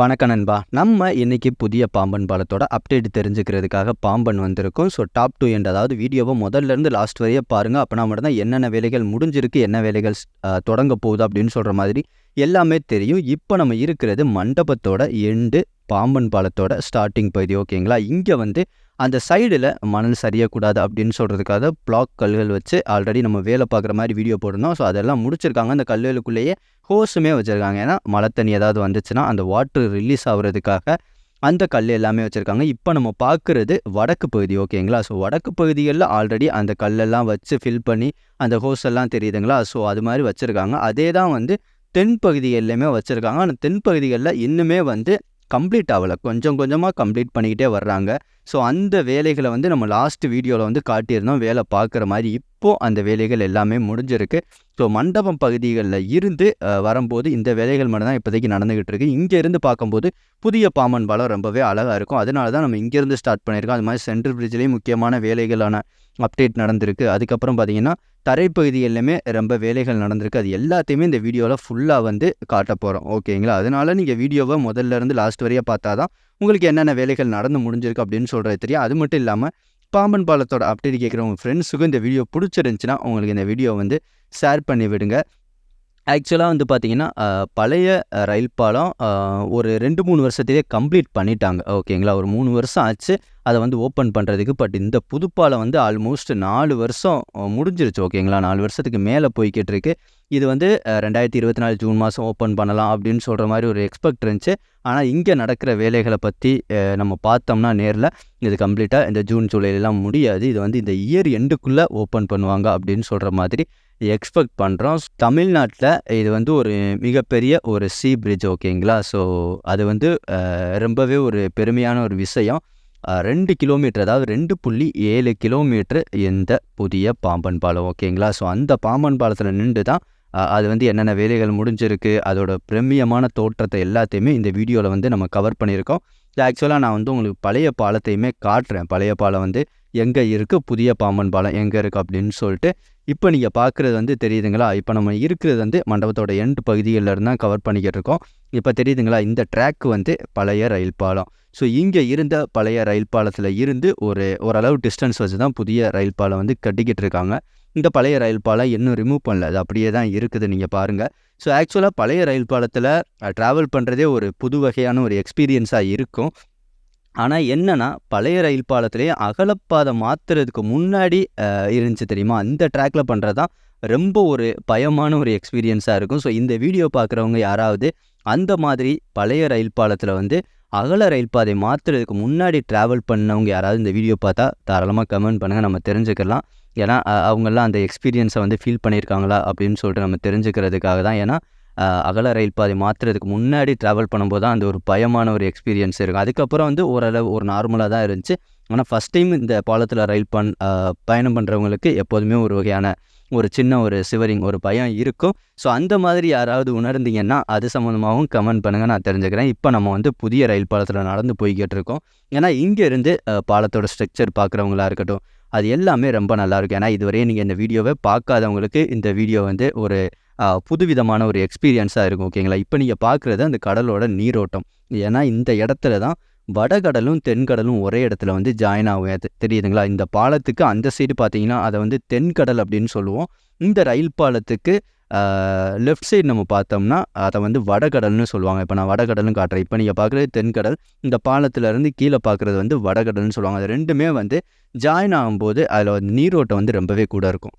வணக்கம் நண்பா. நம்ம இன்னைக்கு புதிய பாம்பன் பாலத்தோட அப்டேட் தெரிஞ்சுக்கிறதுக்காக பாம்பன் வந்திருக்கோம். ஸோ டாப் டூ எண்ட் அதாவது வீடியோவை முதல்ல இருந்து லாஸ்ட் வரையே பாருங்க. அப்போனா மட்டும் தான் என்னென்ன வேலைகள் முடிஞ்சிருக்கு என்ன வேலைகள் தொடங்க போகுது அப்படின்னு சொல்கிற மாதிரி எல்லாமே தெரியும். இப்போ நம்ம இருக்கிறது மண்டபத்தோட எண்டு பாம்பன் பாலத்தோட ஸ்டார்டிங் பகுதி ஓகேங்களா இங்கே வந்து அந்த சைடில் மணல் சரியக்கூடாது அப்படின்னு சொல்கிறதுக்காக பிளாக் கல்கள் வச்சு ஆல்ரெடி நம்ம வேலை பார்க்குற மாதிரி வீடியோ போடணும் ஸோ அதெல்லாம் முடிச்சிருக்காங்க. அந்த கல்லுகளுக்குள்ளேயே ஹோஸுமே வச்சுருக்காங்க. ஏன்னா மழை தண்ணி ஏதாவது வந்துச்சுன்னா அந்த வாட்டர் ரிலீஸ் ஆகுறதுக்காக அந்த கல் எல்லாமே வச்சுருக்காங்க. இப்போ நம்ம பார்க்குறது வடக்கு பகுதி ஓகேங்களா ஸோ வடக்கு பகுதிகளில் ஆல்ரெடி அந்த கல்லெல்லாம் வச்சு ஃபில் பண்ணி அந்த ஹோஸ் எல்லாம் தெரியுதுங்களா? ஸோ அது மாதிரி வச்சுருக்காங்க. அதே தான் வந்து தென் பகுதிகளிலுமே வச்சுருக்காங்க. ஆனால் தென் பகுதிகளில் இன்னுமே வந்து கம்ப்ளீட் ஆகலை. கொஞ்சம் கொஞ்சமாக கம்ப்ளீட் பண்ணிக்கிட்டே வர்றாங்க. ஸோ அந்த வேலைகளை வந்து நம்ம லாஸ்ட் வீடியோவில் வந்து காட்டியிருந்தோம். வேலை பார்க்குற மாதிரி இப்போது அந்த வேலைகள் எல்லாமே முடிஞ்சிருக்கு. ஸோ மண்டபம் பகுதிகளில் இருந்து வரும்போது இந்த வேலைகள் மட்டும்தான் இப்போதைக்கு நடந்துகிட்டு இருக்கு. இங்கே இருந்து பார்க்கும்போது புதிய பாமன் பாலம் ரொம்பவே அழகாக இருக்கும். அதனால தான் நம்ம இங்கேருந்து ஸ்டார்ட் பண்ணியிருக்கோம். அது மாதிரி சென்ட்ரல் பிரிட்ஜ்லேயும் முக்கியமான வேலைகளான அப்டேட் நடந்திருக்கு. அதுக்கப்புறம் பார்த்தீங்கன்னா தரைப்பகுதிகளிலுமே ரொம்ப வேலைகள் நடந்திருக்கு. அது எல்லாத்தையுமே இந்த வீடியோவில் ஃபுல்லாக வந்து காட்ட போகிறோம் ஓகேங்களா? அதனால நீங்கள் வீடியோவை முதல்ல இருந்து லாஸ்ட் வரைய பார்த்தா தான் உங்களுக்கு என்னென்ன வேலைகள் நடந்து முடிஞ்சிருக்கு அப்படின்னு சொல்கிறது தெரியும். அது மட்டும் இல்லாமல் பாம்பன் பாலத்தோட அப்டேட் கேட்குற உங்கள் ஃப்ரெண்ட்ஸுக்கும் இந்த வீடியோ பிடிச்சிருந்துச்சின்னா உங்களுக்கு இந்த வீடியோ வந்து ஷேர் பண்ணி விடுங்க. ஆக்சுவலாக வந்து பார்த்திங்கன்னா பழைய ரயில் பாலம் ஒரு ரெண்டு மூணு வருஷத்திலே கம்ப்ளீட் பண்ணிட்டாங்க. ஓகேங்களா? ஒரு மூணு வருஷம் ஆச்சு அதை வந்து ஓப்பன் பண்ணுறதுக்கு பட் இந்த புதுப்பாலம் வந்து ஆல்மோஸ்ட் நாலு வருஷம் முடிஞ்சிருச்சு. ஓகேங்களா? நாலு வருஷத்துக்கு மேலே போய்கிட்டு இருக்கு. இது வந்து ரெண்டாயிரத்தி இருபத்தி நாலு ஜூன் மாதம் ஓப்பன் பண்ணலாம் அப்படின்னு சொல்கிற மாதிரி ஒரு எக்ஸ்பெக்ட் இருந்துச்சு. ஆனால் இங்கே நடக்கிற வேலைகளை பற்றி நம்ம பார்த்தோம்னா நேரில் இது கம்ப்ளீட்டாக இந்த ஜூன் ஜூலைலாம் முடியாது. இது வந்து இந்த இயர் எண்டுக்குள்ளே ஓப்பன் பண்ணுவாங்க அப்படின்னு சொல்கிற மாதிரி எக்ஸ்பெக்ட் பண்ணுறோம் தமிழ்நாட்டில் இது வந்து ஒரு மிகப்பெரிய ஒரு சி பிரிட்ஜ் ஓகேங்களா ஸோ அது வந்து ரொம்பவே ஒரு பெருமையான ஒரு விஷயம். ரெண்டு கிலோமீட்டர் அதாவது ரெண்டு புள்ளி ஏழு கிலோமீட்டர் இந்த புதிய பாம்பன் பாலம் ஓகேங்களா ஸோ அந்த பாம்பன் பாலத்தில் நின்று தான் அது வந்து என்னென்ன வேலைகள் முடிஞ்சிருக்கு அதோட பிரமியமான தோற்றத்தை எல்லாத்தையுமே இந்த வீடியோவில் வந்து நம்ம கவர் பண்ணியிருக்கோம். ஆக்சுவலாக நான் வந்து உங்களுக்கு பழைய பாலத்தையுமே காட்டுறேன். பழைய பாலம் வந்து எங்கே இருக்குது புதிய பாம்பன் பாலம் எங்கே இருக்குது அப்படின்னு சொல்லிட்டு இப்போ நீங்கள் பார்க்குறது வந்து தெரியுதுங்களா? இப்போ நம்ம இருக்கிறது வந்து மண்டபத்தோட எண்ட் பகுதிகளில் இருந்து தான் கவர் பண்ணிக்கிட்டு இருக்கோம். இப்போ தெரியுதுங்களா? இந்த ட்ராக் வந்து பழைய ரயில் பாலம். ஸோ இங்கே இருந்த பழைய ரயில் பாலத்தில் இருந்து ஒரு ஓரளவு டிஸ்டன்ஸ் வச்சு தான் புதிய ரயில் பாலம் வந்து கட்டிக்கிட்டு இருக்காங்க. இந்த பழைய ரயில் பாலம் இன்னும் ரிமூவ் பண்ணல. அது அப்படியே தான் இருக்குது. நீங்கள் பாருங்கள் ஸோ ஆக்சுவலாக பழைய ரயில் பாலத்தில் ட்ராவல் பண்ணுறதே ஒரு புது வகையான ஒரு எக்ஸ்பீரியன்ஸாக இருக்கும். ஆனால் என்னன்னா பழைய ரயில் பாலத்திலேயே அகலப்பாதை மாற்றுறதுக்கு முன்னாடி இருந்துச்சு தெரியுமா? அந்த ட்ராக்ல பண்ணுறது தான் ரொம்ப ஒரு பயமான ஒரு எக்ஸ்பீரியன்ஸாக இருக்கும். ஸோ இந்த வீடியோ பார்க்குறவங்க யாராவது அந்த மாதிரி பழைய ரயில் பாலத்தில் வந்து அகல ரயில் பாதை மாற்றுறதுக்கு முன்னாடி ட்ராவல் பண்ணவங்க யாராவது இந்த வீடியோ பார்த்தா தாராளமாக கமெண்ட் பண்ணுங்கள் நம்ம தெரிஞ்சுக்கலாம். ஏன்னா அவங்கெல்லாம் அந்த எக்ஸ்பீரியன்ஸை வந்து ஃபீல் பண்ணியிருக்காங்களா அப்படின்னு சொல்லிட்டு நம்ம தெரிஞ்சுக்கிறதுக்காக தான் ஏன்னா அகல ரயில் பாதை மாற்றுறதுக்கு முன்னாடி ட்ராவல் பண்ணும்போது தான் அந்த ஒரு பயமான ஒரு எக்ஸ்பீரியன்ஸ் இருக்கும். அதுக்கப்புறம் வந்து ஓரளவு ஒரு நார்மலாக தான் இருந்துச்சு. ஆனால் ஃபஸ்ட் டைம் இந்த பாலத்தில் ரயில் பண் பயணம் பண்ணுறவங்களுக்கு எப்போதுமே ஒரு வகையான ஒரு சின்ன ஒரு சிவரிங் ஒரு பயம் இருக்கும். ஸோ அந்த மாதிரி யாராவது உணர்ந்தீங்கன்னா அது சம்மந்தமாகவும் கமெண்ட் பண்ணுங்கள் நான் தெரிஞ்சுக்கிறேன். இப்போ நம்ம வந்து புதிய ரயில் பாலத்தில் நடந்து போய்கிட்டு இருக்கோம். ஏன்னா இங்கேருந்து பாலத்தோட ஸ்ட்ரக்சர் பார்க்குறவங்களா இருக்கட்டும் அது எல்லாமே ரொம்ப நல்லாயிருக்கும் ஏன்னா இதுவரையும் நீங்கள் இந்த வீடியோவை பார்க்காதவங்களுக்கு இந்த வீடியோ வந்து ஒரு புதுவிதமான ஒரு எக்ஸ்பீரியன்ஸாக இருக்கும் ஓகேங்களா இப்போ நீங்கள் பார்க்குறது அந்த கடலோட நீரோட்டம். ஏன்னா இந்த இடத்துல தான் வடகடலும் தென்கடலும் ஒரே இடத்துல வந்து ஜாயின் ஆகும் அது தெரியுதுங்களா? இந்த பாலத்துக்கு அந்த சைடு பார்த்தீங்கன்னா அதை வந்து தென்கடல் அப்படின்னு சொல்லுவோம். இந்த ரயில் பாலத்துக்கு லெஃப்ட் சைடு நம்ம பார்த்தோம்னா அதை வந்து வடகடல்னு சொல்லுவாங்க. இப்போ நான் வடகடல்னு காட்டுறேன். இப்போ நீங்கள் பார்க்குறது தென்கடல் இந்த பாலத்துலேருந்து கீழே பார்க்குறது வந்து வடகடல்னு சொல்லுவாங்க. அது ரெண்டுமே வந்து ஜாயின் ஆகும்போது அதில் வந்து நீரோட்டம் வந்து ரொம்பவே கூட இருக்கும்.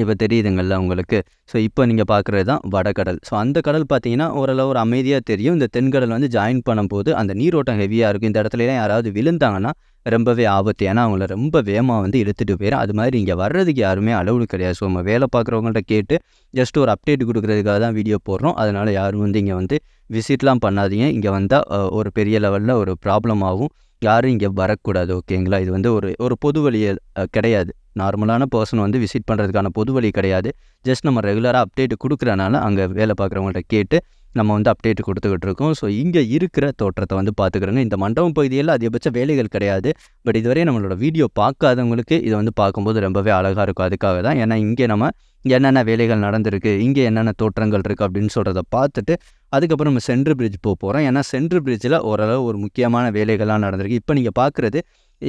இப்போ தெரியுதுங்கள்ல உங்களுக்கு. ஸோ இப்போ நீங்கள் பார்க்குறது தான் வடகடல். ஸோ அந்த கடல் பார்த்தீங்கன்னா ஓரளவு ஒரு அமைதியாக தெரியும். இந்த தென்கடல் வந்து ஜாயின் பண்ணும்போது அந்த நீரோட்டம் ஹெவியாக இருக்கும். இந்த இடத்துலலாம் யாராவது விழுந்தாங்கன்னா ரொம்பவே ஆபத்து. ஏன்னா அவங்கள ரொம்ப வேகமாக வந்து இழுத்துட்டு போயிடும் அது மாதிரி இங்கே வர்றதுக்கு யாருமே அளவு கிடையாது. ஸோ நம்ம வேலை பார்க்குறவங்கள்ட்ட கேட்டு ஜஸ்ட் ஒரு அப்டேட் கொடுக்குறதுக்காக தான் வீடியோ போடுறோம். அதனால் யாரும் வந்து இங்கே வந்து விசிட்லாம் பண்ணாதீங்க. இங்கே வந்தால் ஒரு பெரிய லெவலில் ஒரு ப்ராப்ளம் ஆகும். யாரும் இங்கே வரக்கூடாது. ஓகேங்களா இது வந்து ஒரு ஒரு பொது வழியில் கிடையாது. நார்மலான பர்சன் வந்து விசிட் பண்ணுறதுக்கான பொது வழி கிடையாது. ஜஸ்ட் நம்ம ரெகுலராக அப்டேட் கொடுக்குறனால அங்கே வேலை பார்க்குறவங்கள்ட்ட கேட்டு நம்ம வந்து அப்டேட் கொடுத்துக்கிட்டு இருக்கோம். ஸோ இங்கே இருக்கிற தோற்றத்தை வந்து பார்த்துக்கிறோங்க. இந்த மண்டபம் பகுதியில் அதிகபட்ச வேலைகள் கிடையாது. பட் இதுவரை நம்மளோட வீடியோ பார்க்காதவங்களுக்கு இதை வந்து பார்க்கும்போது ரொம்பவே அழகாக இருக்கும். அதுக்காக தான் ஏன்னா இங்கே நம்ம என்னென்ன வேலைகள் நடந்திருக்கு இங்கே என்னென்ன தோற்றங்கள் இருக்குது அப்படின்னு சொல்கிறத பார்த்துட்டு அதுக்கப்புறம் நம்ம சென்ட்ரு பிரிட்ஜ் போக போகிறோம் ஏன்னா சென்ட்ரு பிரிட்ஜில் ஓரளவு ஒரு முக்கியமான வேலைகள்லாம் நடந்திருக்கு. இப்போ நீங்கள் பார்க்குறது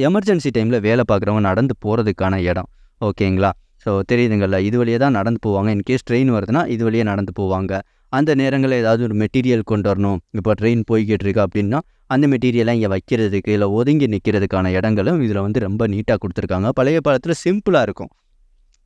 எமர்ஜென்சி டைமில் வேலை பார்க்குறவங்க நடந்து போகிறதுக்கான இடம். ஓகேங்களா? ஸோ தெரியுதுங்கள்ல இது வழியே தான் நடந்து போவாங்க. இன்கேஸ் ட்ரெயின் வருதுன்னா இது வழியே நடந்து போவாங்க. அந்த நேரங்களில் ஏதாவது ஒரு மெட்டீரியல் கொண்டு வரணும். இப்போ ட்ரெயின் போய்கிட்டு இருக்கு அப்படின்னா அந்த மெட்டீரியலாம் இங்கே வைக்கிறதுக்கு இல்லை ஒதுங்கி நிற்கிறதுக்கான இடங்களும் இதில் வந்து ரொம்ப நீட்டாக கொடுத்துருக்காங்க. பழைய காலத்தில் சிம்பிளாக இருக்கும்.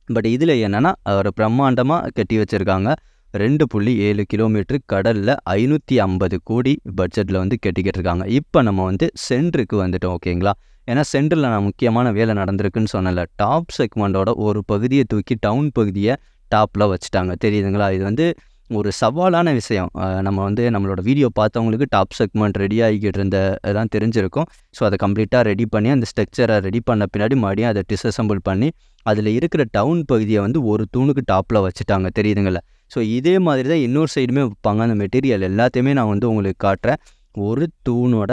பட் இதில் என்னென்னா ஒரு பிரம்மாண்டமாக கட்டி வச்சுருக்காங்க. ரெண்டு புள்ளி ஏழு கிலோமீட்டர் கடலில் ஐநூற்றி ஐம்பது கோடி பட்ஜெட்டில் வந்து கட்டிக்கிட்டு இருக்காங்க இப்போ நம்ம வந்து சென்ட்ருக்கு வந்துட்டோம் ஓகேங்களா? ஏன்னா சென்ட்ரில் நான் முக்கியமான வேலை நடந்திருக்குன்னு சொன்னல டாப் செக்மெண்ட்டோட ஒரு பகுதியை தூக்கி டவுன் பகுதியை டாப்பில் வச்சுட்டாங்க. தெரியுதுங்களா? இது வந்து ஒரு சவாலான விஷயம். நம்ம வந்து நம்மளோட வீடியோ பார்த்தவங்களுக்கு டாப் செக்மெண்ட் ரெடி ஆகிக்கிட்டு இருந்த இதெல்லாம் தெரிஞ்சிருக்கும். ஸோ அதை கம்ப்ளீட்டாக ரெடி பண்ணி அந்த ஸ்ட்ரக்சரை ரெடி பண்ண பின்னாடி மறுபடியும் அதை டிஸ்அசம்பிள் பண்ணி அதில் இருக்கிற டவுன் பகுதியை வந்து ஒரு தூணுக்கு டாப்பில் வச்சுட்டாங்க. தெரியுதுங்களா? ஸோ இதே மாதிரி தான் இன்னொரு சைடுமே வைப்பாங்க. அந்த மெட்டீரியல் எல்லாத்தையுமே நான் வந்து உங்களுக்கு காட்டுறேன். ஒரு தூணோட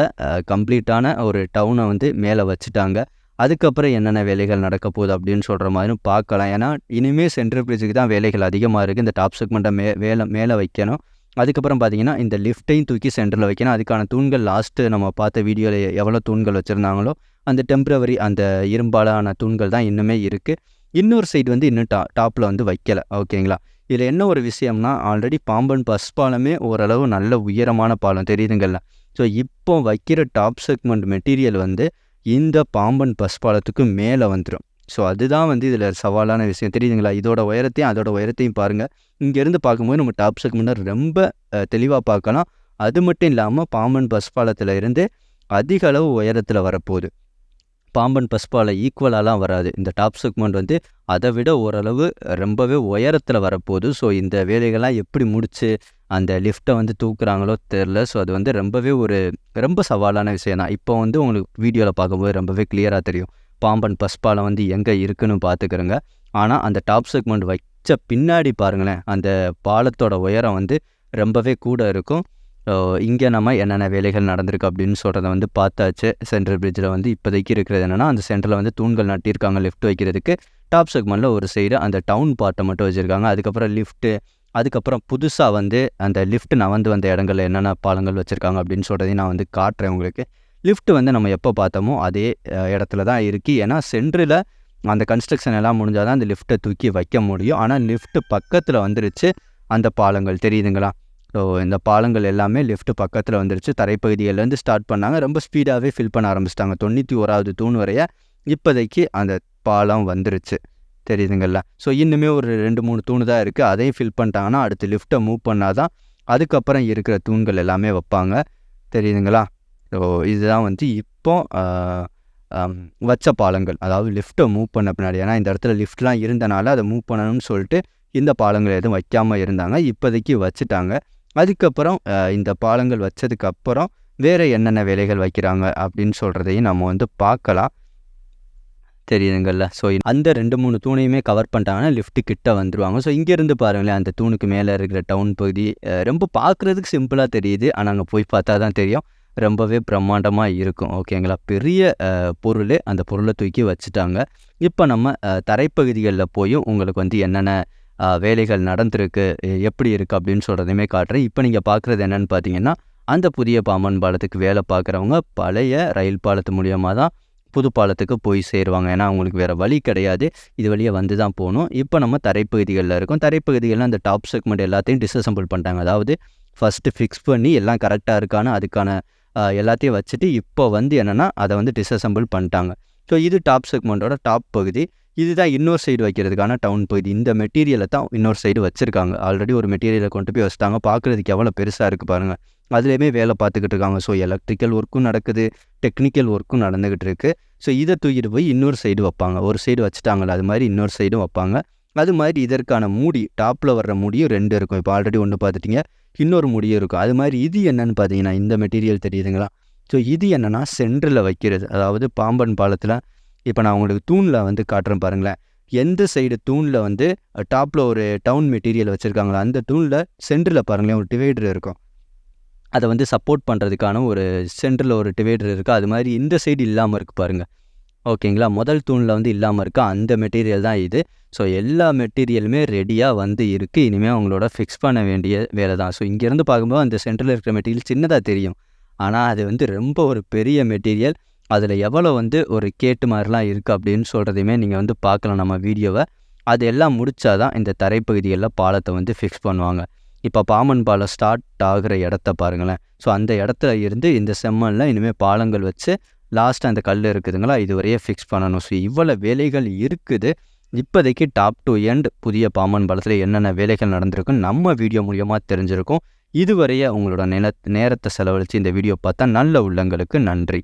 கம்ப்ளீட்டான ஒரு டவுனை வந்து மேலே வச்சுட்டாங்க. அதுக்கப்புறம் என்னென்ன வேலைகள் நடக்க போகுது அப்படின்னு சொல்கிற மாதிரி பார்க்கலாம். ஏன்னா இனிமேல் சென்ட்ரல் பிரிட்ஜுக்கு தான் வேலைகள் அதிகமாக இருக்குது இந்த டாப் செக்மெண்ட்டை மே வேலை மேலே வைக்கணும். அதுக்கப்புறம் பார்த்தீங்கன்னா இந்த லிஃப்ட்டையும் தூக்கி சென்டரில் வைக்கணும். அதுக்கான தூண்கள் லாஸ்ட்டு நம்ம பார்த்த வீடியோவில் எவ்வளோ தூண்கள் வச்சுருந்தாங்களோ அந்த டெம்ப்ரவரி அந்த இரும்பாலான தூண்கள் தான் இன்னுமே இருக்குது இன்னொரு சைடு வந்து இன்னும் டா டாப்பில் வந்து வைக்கலை. ஓகேங்களா? இதில் என்ன ஒரு விஷயம்னா ஆல்ரெடி பாம்பன் பஸ் பாலமே ஓரளவு நல்ல உயரமான பாலம் தெரியுதுங்கள்ல ஸோ இப்போ வைக்கிற டாப் செக்மெண்ட் மெட்டீரியல் வந்து இந்த பாம்பன் பஸ் பாலத்துக்கு மேலே வந்துடும் ஸோ அதுதான் வந்து இதில் சவாலான விஷயம். தெரியுதுங்களா? இதோட உயரத்தையும் அதோட உயரத்தையும் பாருங்கள் இங்கேருந்து பார்க்கும்போது நம்ம டாப் செக்மெண்ட்டை ரொம்ப தெளிவாக பார்க்கலாம். அது மட்டும் இல்லாமல் பாம்பன் பஸ் பாலத்தில் இருந்து அதிக அளவு உயரத்தில் வரப்போகுது. பாம்பன் பஸ் ஈக்குவலாலாம் வராது. இந்த டாப் செக்மெண்ட் வந்து அதை விட ஓரளவு ரொம்பவே உயரத்தில் வரப்போகுது. ஸோ இந்த வேலைகள்லாம் எப்படி முடித்து அந்த லிஃப்ட்டை வந்து தூக்குறாங்களோ தெரில ஸோ அது வந்து ரொம்பவே ஒரு ரொம்ப சவாலான விஷயம் தான். இப்போ வந்து உங்களுக்கு வீடியோவில் பார்க்கும்போது ரொம்பவே கிளியராக தெரியும். பாம்பன் பஸ்பாலம் வந்து எங்கே இருக்குன்னு பார்த்துக்கிறோங்க. ஆனால் அந்த டாப் செக்மெண்ட் வச்ச பின்னாடி பாருங்களேன் அந்த பாலத்தோட உயரம் வந்து ரொம்பவே கூட இருக்கும். இங்கே நம்ம என்னென்ன வேலைகள் நடந்திருக்கு அப்படின்னு சொல்கிறத வந்து பார்த்தாச்சு. சென்ட்ரல் பிரிட்ஜில் வந்து இப்போதைக்கு இருக்கிறது என்னென்னா அந்த சென்டரில் வந்து தூண்கள் நட்டியிருக்காங்க லிஃப்ட் வைக்கிறதுக்கு. டாப் செக்மெண்ட்டில் ஒரு சைடு அந்த டவுன் பார்ட்டை மட்டும் வச்சுருக்காங்க. அதுக்கப்புறம் லிஃப்ட்டு அதுக்கப்புறம் புதுசாக வந்து அந்த லிஃப்ட் நவந்து வந்த இடங்களில் என்னென்ன பாலங்கள் வச்சுருக்காங்க அப்படின்னு சொல்கிறதையும் நான் வந்து காட்டுறேன் உங்களுக்கு. லிஃப்ட் வந்து நம்ம எப்போ பார்த்தோமோ அதே இடத்துல தான் இருக்குது ஏன்னா சென்ட்ரில் அந்த கன்ஸ்ட்ரக்ஷன் எல்லாம் முடிஞ்சால் தான் அந்த லிஃப்ட்டை தூக்கி வைக்க முடியும். ஆனால் லிஃப்ட்டு பக்கத்தில் வந்துருச்சு அந்த பாலங்கள். தெரியுதுங்களா? ஸோ இந்த பாலங்கள் எல்லாமே லெஃப்ட் பக்கத்தில் வந்துருச்சு. தரைப்பகுதியிலேருந்து ஸ்டார்ட் பண்ணாங்க. ரொம்ப ஸ்பீடாகவே ஃபில் பண்ண ஆரம்பிச்சிட்டாங்க. தொண்ணூற்றி ஓராவது தூண் வரைய இப்போதைக்கு அந்த பாலம் வந்துருச்சு. தெரியுதுங்கள்ல ஸோ இன்னுமே ஒரு ரெண்டு மூணு தூண் தான் இருக்குது அதையும் ஃபில் பண்ணிட்டாங்கன்னா அடுத்து லிஃப்ட்டை மூவ் பண்ணால் தான் அதுக்கப்புறம் இருக்கிற தூண்கள் எல்லாமே வைப்பாங்க. தெரியுதுங்களா? ஸோ இதுதான் வந்து இப்போ வச்ச பாலங்கள். அதாவது லிஃப்ட்டை மூவ் பண்ண பின்னாடி. ஏன்னா இந்த இடத்துல லிஃப்ட்லாம் இருந்தனால அதை மூவ் பண்ணணும்னு சொல்லிட்டு இந்த பாலங்கள் எதுவும் வைக்காமல் இருந்தாங்க. இப்போதைக்கு வச்சுட்டாங்க. அதுக்கப்புறம் இந்த பாலங்கள் வச்சதுக்கப்புறம் வேறு என்னென்ன வேலைகள் வைக்கிறாங்க அப்படின்னு சொல்கிறதையும் நம்ம வந்து பார்க்கலாம். தெரியுதுங்கள்ல? ஸோ அந்த ரெண்டு மூணு தூணையுமே கவர் பண்ணிட்டாங்கன்னா லிஃப்ட்டு கிட்ட வந்துடுவாங்க ஸோ இங்கேருந்து பாருங்களேன் அந்த தூணுக்கு மேலே இருக்கிற டவுன் பகுதி ரொம்ப பார்க்குறதுக்கு சிம்பிளாக தெரியுது. ஆனால் அங்கே போய் பார்த்தா தான் தெரியும். ரொம்பவே பிரம்மாண்டமாக இருக்கும். ஓகேங்களா பெரிய பொருள் அந்த பொருளை தூக்கி வச்சுட்டாங்க. இப்போ நம்ம தரைப்பகுதிகளில் போயும் உங்களுக்கு வந்து என்னென்ன வேலைகள் நடந்திருக்கு எப்படி இருக்குது அப்படின்னு சொல்கிறதையுமே காட்டுறேன். இப்போ நீங்கள் பார்க்குறது என்னென்னு பார்த்தீங்கன்னா அந்த புதிய பாம்பன் பாலத்துக்கு வேலை பார்க்குறவங்க பழைய ரயில் பாலத்து மூலியமாக தான் புது பாலத்துக்கு போய் சேருவாங்க. ஏன்னா அவங்களுக்கு வேறு வழி கிடையாது. இது வழியே வந்து தான் போகணும். இப்போ நம்ம தரைப்பகுதிகளில் இருக்கோம். தரைப்பகுதிகளில் அந்த டாப் செக்மெண்ட் எல்லாத்தையும் டிஸ்அசம்பிள் பண்ணிட்டாங்க. அதாவது ஃபஸ்ட்டு ஃபிக்ஸ் பண்ணி எல்லாம் கரெக்டாக இருக்கான்னு அதுக்கான எல்லாத்தையும் வச்சுட்டு இப்போ வந்து என்னென்னா அதை வந்து டிஸ்அசம்பிள் பண்ணிட்டாங்க. ஸோ இது டாப் செக்மெண்ட்டோட டாப் பகுதி. இதுதான் இன்னொரு சைடு வைக்கிறதுக்கான டவுன் பகுதி இந்த மெட்டீரியலை தான் இன்னொரு சைடு வச்சுருக்காங்க. ஆல்ரெடி ஒரு மெட்டீரியலை கொண்டு போய் வச்சுட்டாங்க. பார்க்குறதுக்கு எவ்வளோ பெருசாக இருக்குது பாருங்கள் அதுலேயுமே வேலை பார்த்துக்கிட்டு இருக்காங்க. ஸோ எலக்ட்ரிக்கல் ஒர்க்கும் நடக்குது. டெக்னிக்கல் ஒர்க்கும் நடந்துக்கிட்டு இருக்குது ஸோ இதை தூக்கிட்டு போய் இன்னொரு சைடு வைப்பாங்க. ஒரு சைடு வச்சுட்டாங்களா அது மாதிரி இன்னொரு சைடும் வைப்பாங்க. அது மாதிரி இதற்கான மூடி டாப்பில் வர்ற முடியும் ரெண்டு இருக்கும். இப்போ ஆல்ரெடி ஒன்று பார்த்துட்டிங்க. இன்னொரு முடியும் இருக்கும். அது மாதிரி இது என்னன்னு பார்த்தீங்கன்னா இந்த மெட்டீரியல் தெரியுதுங்களா? ஸோ இது என்னென்னா சென்டரில் வைக்கிறது. அதாவது பாம்பன் பாலத்தில் இப்போ நான் உங்களுக்கு தூணில் வந்து காட்டுறேன் பாருங்களேன். எந்த சைடு தூணில் வந்து டாப்பில் ஒரு டவுன் மெட்டீரியல் வச்சுருக்காங்களோ அந்த தூணில் சென்டரில் பாருங்களேன் ஒரு டிவைடர் இருக்கும். அதை வந்து சப்போர்ட் பண்ணுறதுக்கான ஒரு சென்டரில் ஒரு டிவைடர் இருக்குது அது மாதிரி இந்த சைடு இல்லாமல் இருக்குது பாருங்கள் ஓகேங்களா? முதல் தூணில் வந்து இல்லாமல் இருக்கா. அந்த மெட்டீரியல் தான் இது. ஸோ எல்லா மெட்டீரியலுமே ரெடியாக வந்து இருக்குது இனிமேல் அவங்களோட ஃபிக்ஸ் பண்ண வேண்டிய வேலை தான். ஸோ இங்கேருந்து பார்க்கும்போது அந்த சென்டரில் இருக்கிற மெட்டீரியல் சின்னதாக தெரியும். ஆனால் அது வந்து ரொம்ப ஒரு பெரிய மெட்டீரியல் அதில் எவ்வளோ வந்து ஒரு கேட்டு மாதிரிலாம் இருக்குது அப்படின்னு சொல்கிறதையுமே நீங்கள் வந்து பார்க்கலாம் நம்ம வீடியோவை. அது எல்லாம் முடிச்சாதான் இந்த தரைப்பகுதிகளில் பாலத்தை வந்து ஃபிக்ஸ் பண்ணுவாங்க. இப்போ பாம்பன் பாலம் ஸ்டார்ட் ஆகிற இடத்த பாருங்களேன். ஸோ அந்த இடத்துல இருந்து இந்த செம்மண்ணில் இனிமேல் பாலங்கள் வச்சு லாஸ்ட்டாக அந்த கல் இருக்குதுங்களா? இது வரையே ஃபிக்ஸ் பண்ணணும். ஸோ இவ்வளோ வேலைகள் இருக்குது. இப்போதைக்கு டாப் டு எண்ட் புதிய பாமன் பாலத்தில் என்னென்ன வேலைகள் நடந்திருக்குன்னு நம்ம வீடியோ மூலியமாக தெரிஞ்சிருக்கும். இதுவரையே உங்களோட நில நேரத்தை செலவழித்து இந்த வீடியோ பார்த்தா நல்ல உள்ளங்களுக்கு நன்றி.